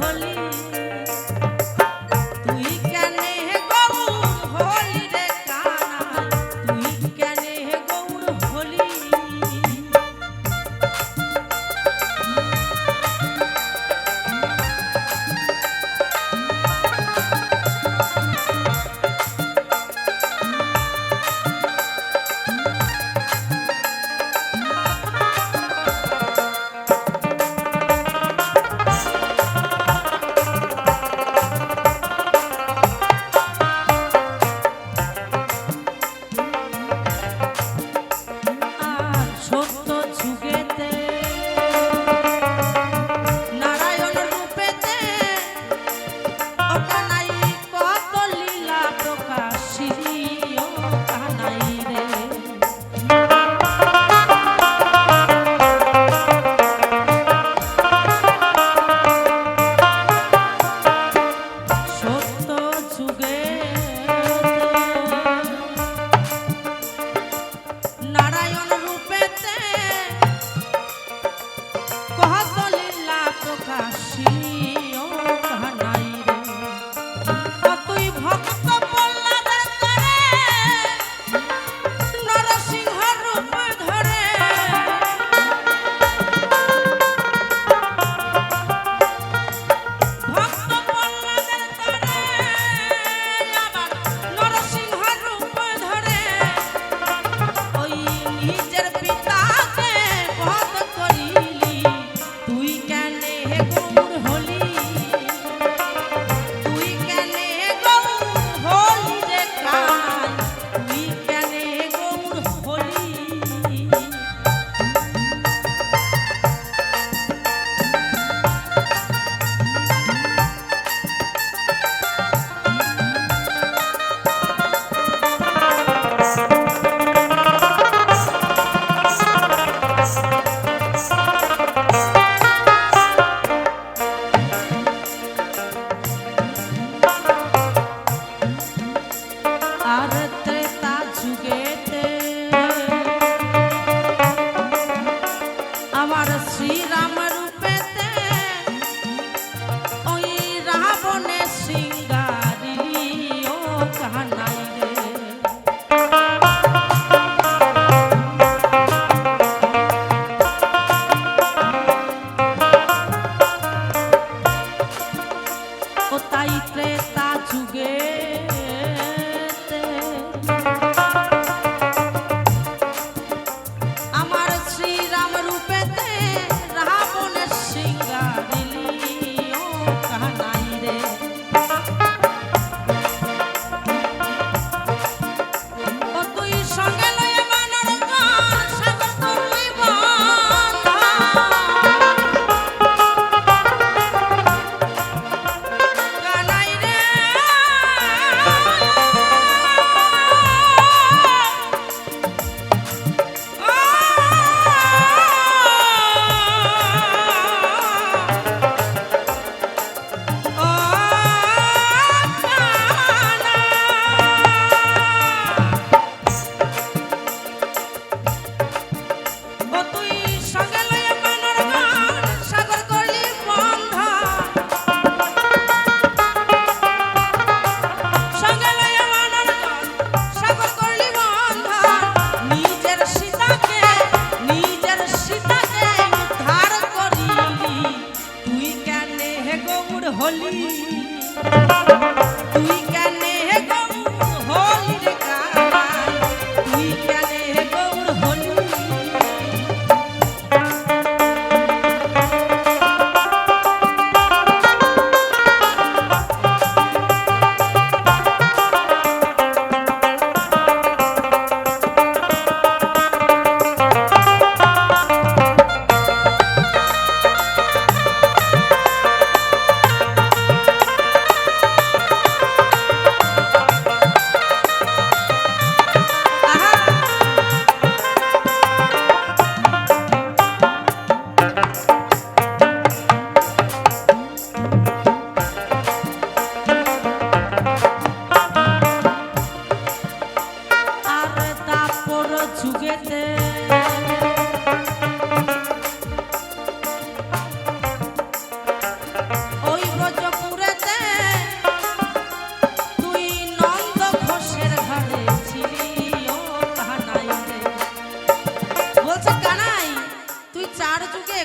হলি প্রকাশী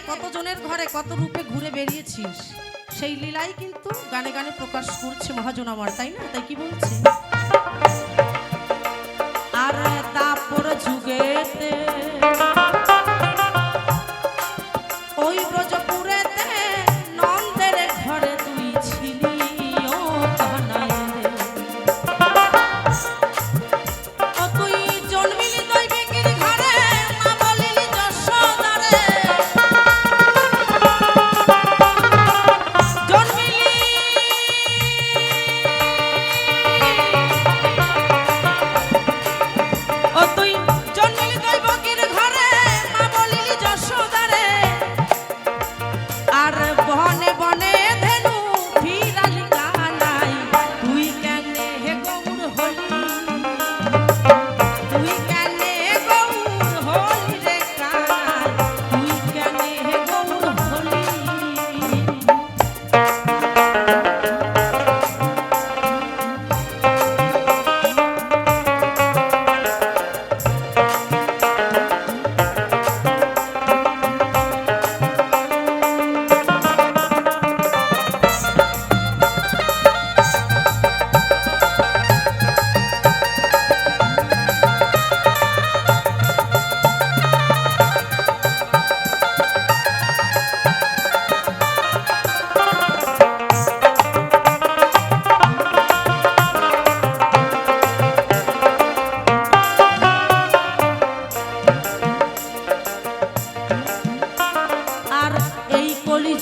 কতজনের ঘরে কত রূপে ঘুরে বেরিয়েছিস? সেই লীলাই কিন্তু গানে গানে প্রকাশ করছে মহাজন আমার, তাই না? তাই কি বলছে? আর তারপর যুগেতে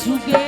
sugiere.